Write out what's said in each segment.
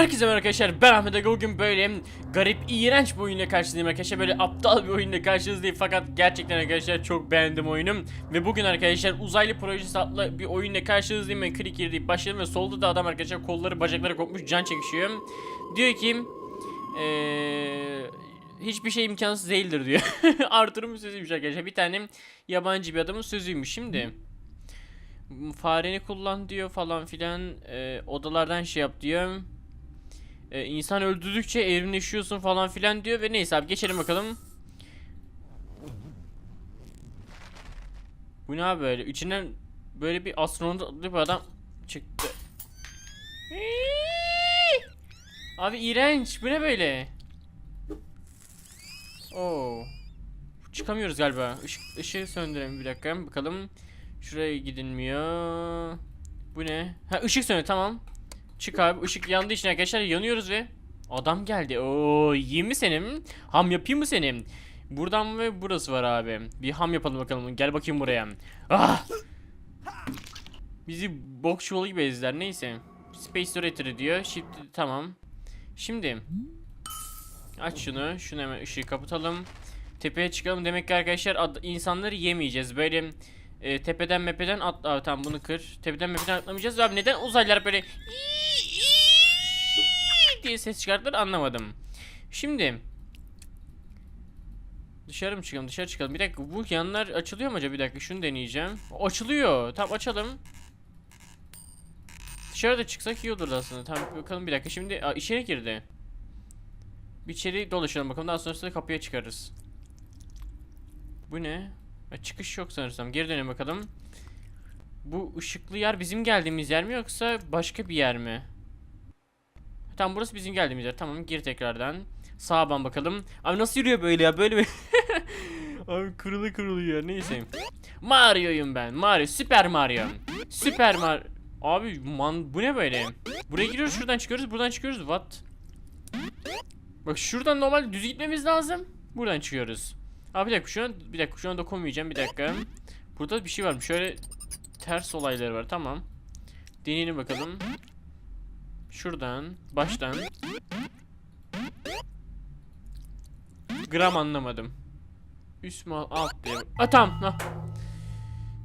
Herkese merhaba arkadaşlar ben Ahmet Aga. Bugün böyle garip iğrenç bir oyunla karşınızdayım arkadaşlar. Böyle aptal bir oyunla karşınızdayım fakat gerçekten arkadaşlar çok beğendim oyunu ve bugün arkadaşlar uzaylı projesi adlı bir oyunla karşınızdayım. Ben klik girdik başladım ve solda da adam arkadaşlar kolları bacakları kopmuş can çekişiyor. Diyor ki eee hiçbir şey imkansız değildir diyor. Arthur'un sözüymüş arkadaşlar. Bir tane yabancı bir adamın sözüymüş. Şimdi fareni kullan diyor falan filan. E, odalardan şey yap diyor. E, insan öldürdükçe evrimleşiyorsun falan filan diyor ve neyse abi geçelim bakalım. Bu ne abi böyle içinden böyle bir astronot bir adam çıktı. Abi iğrenç bu ne böyle? Oo. Çıkamıyoruz galiba. Işık, ışığı söndürelim bir dakika bakalım. Şuraya gidilmiyor. Bu ne? Ha ışık sönüyor tamam. Çık abi ışık yandığı için arkadaşlar yanıyoruz ve adam geldi. Oo yiyeyim mi senin? Ham yapayım mı senin? Buradan ve burası var abi. Bir ham yapalım bakalım. Gel bakayım buraya. Ah! Bizi bok çuvalı gibi ezdiler. Neyse. Space Orator diyor. Shift tamam. Şimdi aç şunu. Şunu hemen ışığı kapatalım. Tepeye çıkalım. Demek ki arkadaşlar ad- insanları yemeyeceğiz. Böyle e, tepeden mepeden at Aa, tamam bunu kır. Tepeden mepeden atlamayacağız. Abi neden uzaylılar böyle diye ses çıkarttılar anlamadım. Şimdi Dışarı mı çıkalım? Dışarı çıkalım. Bir dakika bu yanlar açılıyor mu acaba? Bir dakika şunu deneyeceğim. Açılıyor. Tamam açalım. Dışarıda çıksak iyi olurdu aslında. Tamam bakalım bir dakika. Şimdi Aa, içeri girdi. Bir içeri dolaşalım bakalım. Daha sonrasında kapıya çıkarız. Bu ne? Ha, çıkış yok sanırsam. Geri dönelim bakalım. Bu ışıklı yer bizim geldiğimiz yer mi yoksa başka bir yer mi? Tamam burası bizim geldiğimiz yer. Tamam gir tekrardan. Sağa ban bakalım. Abi nasıl yürüyor böyle ya? Böyle mi? Abi kırılı kırılı ya. Neyse. Mario'yum ben. Mario. Süper Mario. Süper Mario. Abi man bu ne böyle? Buraya giriyoruz şuradan çıkıyoruz. Buradan çıkıyoruz. What? Bak şuradan normal düz gitmemiz lazım. Buradan çıkıyoruz. Abi bir dakika şu an bir dakika şu an dokunmayacağım bir dakika. Burada bir şey var. Şöyle ters olayları var. Tamam. Deneyelim bakalım. Şuradan, baştan. Gram anlamadım. Üst mü alt diye. Aa tamam. hah.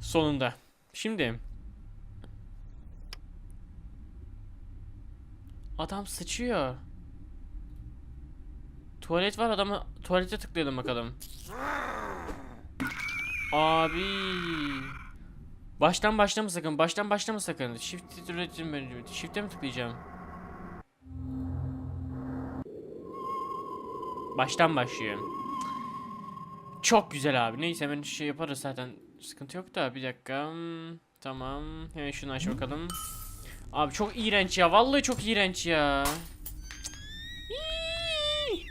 Sonunda. Şimdi. Adam sıçıyor. Tuvalet var adamı tuvalete tıklayalım bakalım. Abi. Baştan başlama sakın. Baştan başlama sakın. Shift üretim. Shift'e mi tıklayacağım? Baştan başlıyor. Çok güzel abi. Neyse hemen şey yaparız zaten. Sıkıntı yok da bir dakika. Hmm, tamam. Hemen şunu aç bakalım. Abi çok iğrenç ya. Vallahi çok iğrenç ya.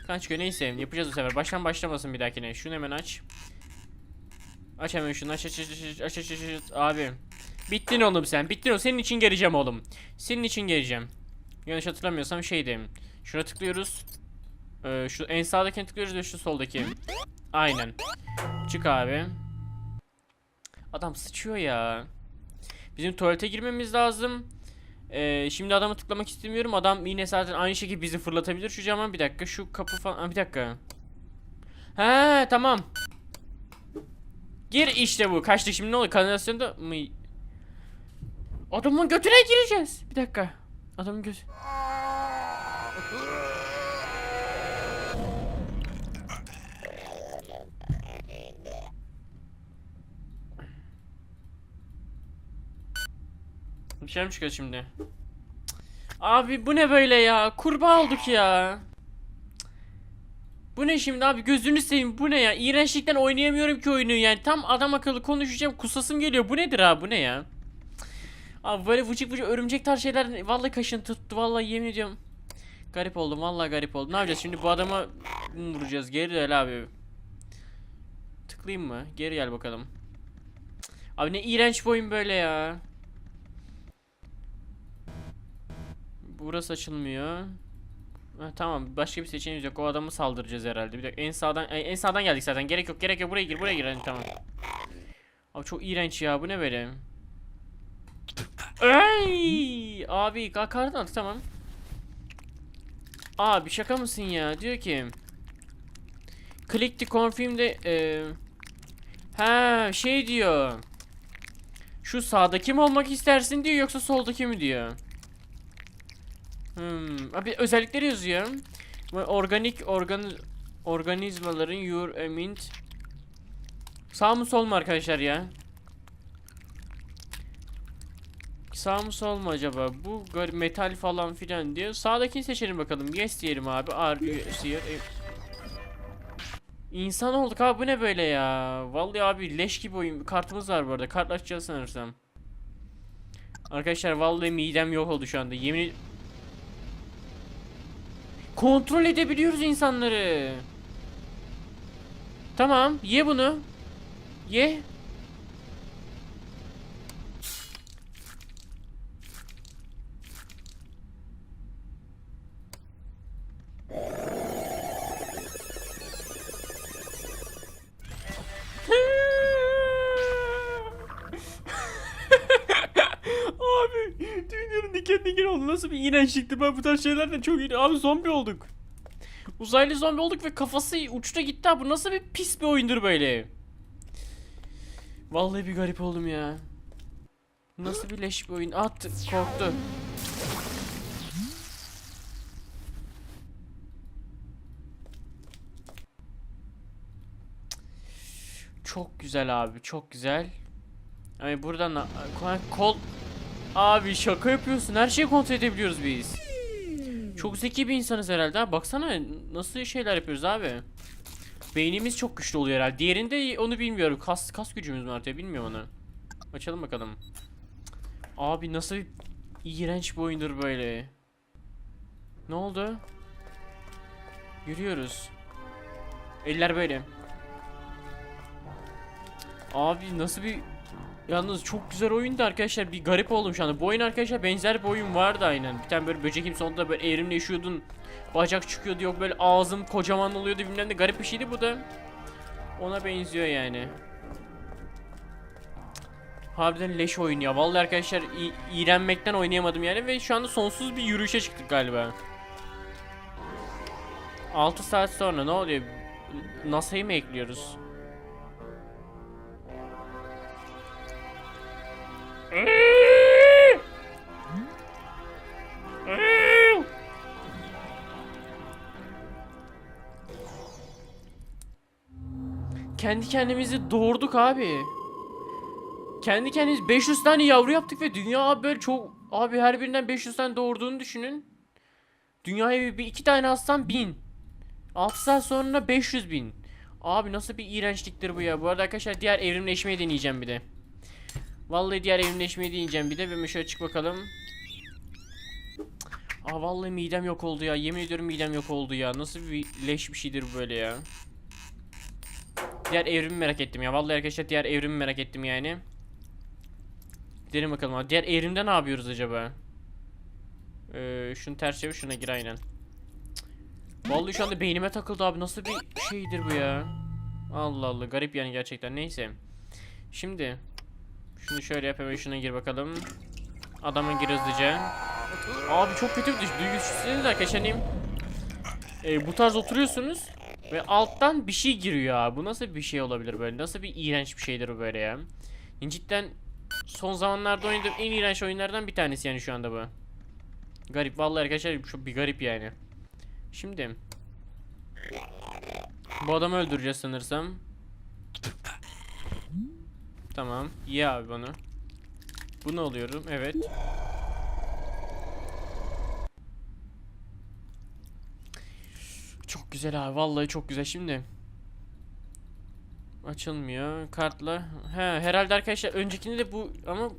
Kaç gün neyse yapacağız bu sefer. Baştan başlamasın bir dahakine. Şunu hemen aç. Aç hemen şunu aç aç aç aç aç aç aç, aç. abi. Bittin oğlum sen. Bittin oğlum. Senin için geleceğim oğlum. Senin için geleceğim. Yanlış hatırlamıyorsam şeydi. Şuna tıklıyoruz. Ee, şu en sağdakine tıklıyoruz ve şu soldaki. Aynen. Çık abi. Adam sıçıyor ya. Bizim tuvalete girmemiz lazım. Ee, şimdi adamı tıklamak istemiyorum. Adam yine zaten aynı şekilde bizi fırlatabilir şu camdan. Bir dakika şu kapı falan. Aa, bir dakika. He tamam. Gir işte bu. Kaçtık şimdi ne oluyor? Kanalizasyonda mı? Adamın götüne gireceğiz. Bir dakika. Adamın göz. Bir şey mi çıkıyor şimdi? Abi bu ne böyle ya? Kurbağa olduk ya. Bu ne şimdi abi gözünü seveyim bu ne ya? İğrençlikten oynayamıyorum ki oyunu yani. Tam adam akıllı konuşacağım kusasım geliyor. Bu nedir abi bu ne ya? Abi böyle vıcık vıcık örümcek tarzı şeyler vallahi kaşın tuttu vallahi yemin ediyorum. Garip oldum vallahi garip oldum. Ne yapacağız şimdi bu adama vuracağız? Geri gel abi. Tıklayayım mı? Geri gel bakalım. Abi ne iğrenç bir oyun böyle ya. Burası açılmıyor. Ha, tamam başka bir seçeneğimiz yok. O adamı saldıracağız herhalde. Bir dakika en sağdan en sağdan geldik zaten. Gerek yok gerek yok. Buraya gir buraya gir. Hadi, tamam. Abi çok iğrenç ya. Bu ne böyle? Ey! Abi kardan attık tamam. Abi şaka mısın ya? Diyor ki Click to confirm de e, Ha şey diyor. Şu sağdaki mi olmak istersin diyor yoksa soldaki mi diyor. Hmm. Abi özellikleri yazıyor. Organik organ organizmaların your amint Sağ mı sol mu arkadaşlar ya? Sağ mı sol mu acaba? Bu metal falan filan diyor. Sağdakini seçelim bakalım. Yes diyelim abi. Are you İnsan olduk abi bu ne böyle ya? Vallahi abi leş gibi oyun. Kartımız var bu arada. Kartlaşacağız sanırsam. Arkadaşlar vallahi midem yok oldu şu anda. Yemin Kontrol edebiliyoruz insanları. Tamam, ye bunu. Ye. Diken oldu. Nasıl bir iğrençlikti ben bu tarz şeylerden çok iyi. Abi zombi olduk. Uzaylı zombi olduk ve kafası uçta gitti. Bu nasıl bir pis bir oyundur böyle. Vallahi bir garip oldum ya. Nasıl bir leş bir oyun. At korktu. Çok güzel abi çok güzel. Yani buradan da- kol, kol Abi şaka yapıyorsun. Her şeyi kontrol edebiliyoruz biz. Çok zeki bir insanız herhalde. Ha, baksana nasıl şeyler yapıyoruz abi. Beynimiz çok güçlü oluyor herhalde. Diğerinde onu bilmiyorum. Kas kas gücümüz mü artıyor bilmiyorum onu. Açalım bakalım. Abi nasıl bir iğrenç bir oyundur böyle. Ne oldu? Yürüyoruz. Eller böyle. Abi nasıl bir Yalnız çok güzel oyundu arkadaşlar. Bir garip oldum şu anda. Bu oyun arkadaşlar benzer bir oyun vardı aynen. Bir tane böyle böcekim sonunda böyle evrimleşiyordun. Bacak çıkıyordu yok böyle ağzım kocaman oluyordu bilmem ne garip bir şeydi bu da. Ona benziyor yani. Harbiden leş oyun ya. Vallahi arkadaşlar iğrenmekten oynayamadım yani ve şu anda sonsuz bir yürüyüşe çıktık galiba. 6 saat sonra ne oluyor? NASA'yı mı ekliyoruz? Kendi kendimizi doğurduk abi. Kendi kendimiz 500 tane yavru yaptık ve dünya abi böyle çok abi her birinden 500 tane doğurduğunu düşünün. Dünyaya bir, iki tane alsam 1000. 6 saat sonra 500 bin. Abi nasıl bir iğrençliktir bu ya. Bu arada arkadaşlar diğer evrimleşmeyi deneyeceğim bir de. Vallahi diğer evrimleşmeyi deneyeceğim bir de. Bir şöyle çık bakalım. Aa vallahi midem yok oldu ya. Yemin ediyorum midem yok oldu ya. Nasıl bir leş bir şeydir böyle ya. Diğer evrimi merak ettim ya. Vallahi arkadaşlar diğer evrimi merak ettim yani. Gidelim bakalım. Diğer evrimde ne yapıyoruz acaba? Ee, şunu ters çevir şuna gir aynen. Vallahi şu anda beynime takıldı abi. Nasıl bir şeydir bu ya? Allah Allah garip yani gerçekten. Neyse. Şimdi şunu şöyle yap şuna gir bakalım. Adama gir hızlıca. Abi çok kötü bir düş. Düşünsenize arkadaşlar hani e, bu tarz oturuyorsunuz ve alttan bir şey giriyor abi. Bu nasıl bir şey olabilir böyle? Nasıl bir iğrenç bir şeydir bu böyle ya? Cidden son zamanlarda oynadığım en iğrenç oyunlardan bir tanesi yani şu anda bu. Garip vallahi arkadaşlar şu bir garip yani. Şimdi bu adamı öldüreceğiz sanırsam. Tamam. İyi abi bunu. Bunu alıyorum. Evet. Çok güzel abi. Vallahi çok güzel. Şimdi açılmıyor. Kartla. He, herhalde arkadaşlar öncekinde de bu ama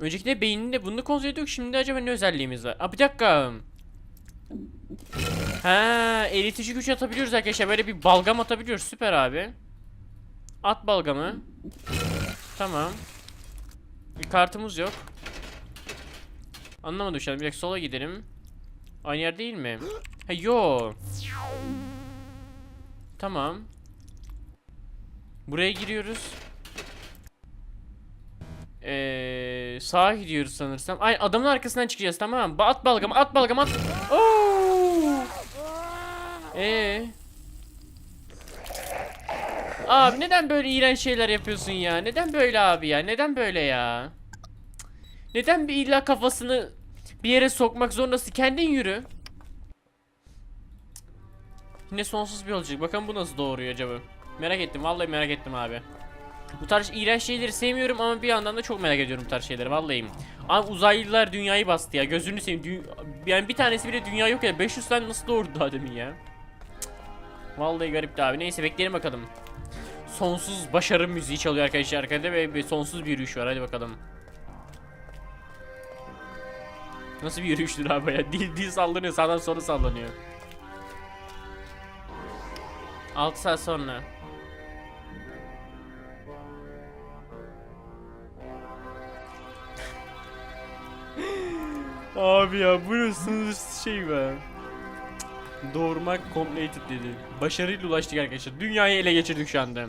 öncekinde beyninde bunu kontrol ediyorduk. Şimdi acaba ne özelliğimiz var? Aa bir dakika. Ha, eritici güç atabiliyoruz arkadaşlar. Böyle bir balgam atabiliyoruz. Süper abi. At balgamı. Tamam. Bir kartımız yok. Anlamadım şu an. Bir dakika sola gidelim. Aynı yer değil mi? Ha yo. Tamam. Buraya giriyoruz. Ee, sağa gidiyoruz sanırsam. Ay adamın arkasından çıkacağız tamam At balgamı at balgamı at. Oo! Abi neden böyle iğrenç şeyler yapıyorsun ya? Neden böyle abi ya? Neden böyle ya? Neden bir illa kafasını bir yere sokmak zorundasın? Kendin yürü. Yine sonsuz bir yolculuk. Bakalım bu nasıl doğuruyor acaba? Merak ettim. Vallahi merak ettim abi. Bu tarz iğrenç şeyleri sevmiyorum ama bir yandan da çok merak ediyorum bu tarz şeyleri vallahi. Abi uzaylılar dünyayı bastı ya. Gözünü seveyim. Dü- yani bir tanesi bile dünya yok ya. 500 tane nasıl doğurdu daha demin ya? Cık. Vallahi garipti abi. Neyse bekleyelim bakalım. Sonsuz başarı müziği çalıyor arkadaşlar arkada ve bir sonsuz bir yürüyüş var. Hadi bakalım. Nasıl bir yürüyüştür abi ya? Dil, dil sallanıyor. Sağdan sola sallanıyor. 6 saat sonra. Abi ya bu nasıl şey be. Doğurmak completed dedi. Başarıyla ulaştık arkadaşlar. Dünyayı ele geçirdik şu anda.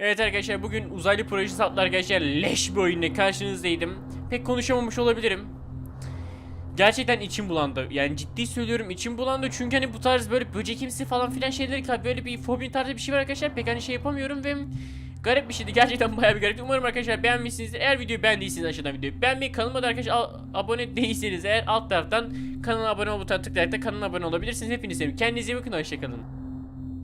Evet arkadaşlar bugün uzaylı projesi adlı arkadaşlar leş bir oyunla karşınızdaydım. Pek konuşamamış olabilirim. Gerçekten içim bulandı. Yani ciddi söylüyorum içim bulandı çünkü hani bu tarz böyle böcekimsi falan filan şeyleri böyle bir fobi tarzı bir şey var arkadaşlar. Pek hani şey yapamıyorum ve garip bir şeydi. Gerçekten bayağı bir garip. Umarım arkadaşlar beğenmişsinizdir. Eğer videoyu beğendiyseniz aşağıdan videoyu beğenmeyi, kanalıma da arkadaşlar abone değilseniz eğer alt taraftan kanala abone ol butonuna tıklayarak da kanala abone olabilirsiniz. Seviyorum. Kendinize iyi bakın. Hoşçakalın.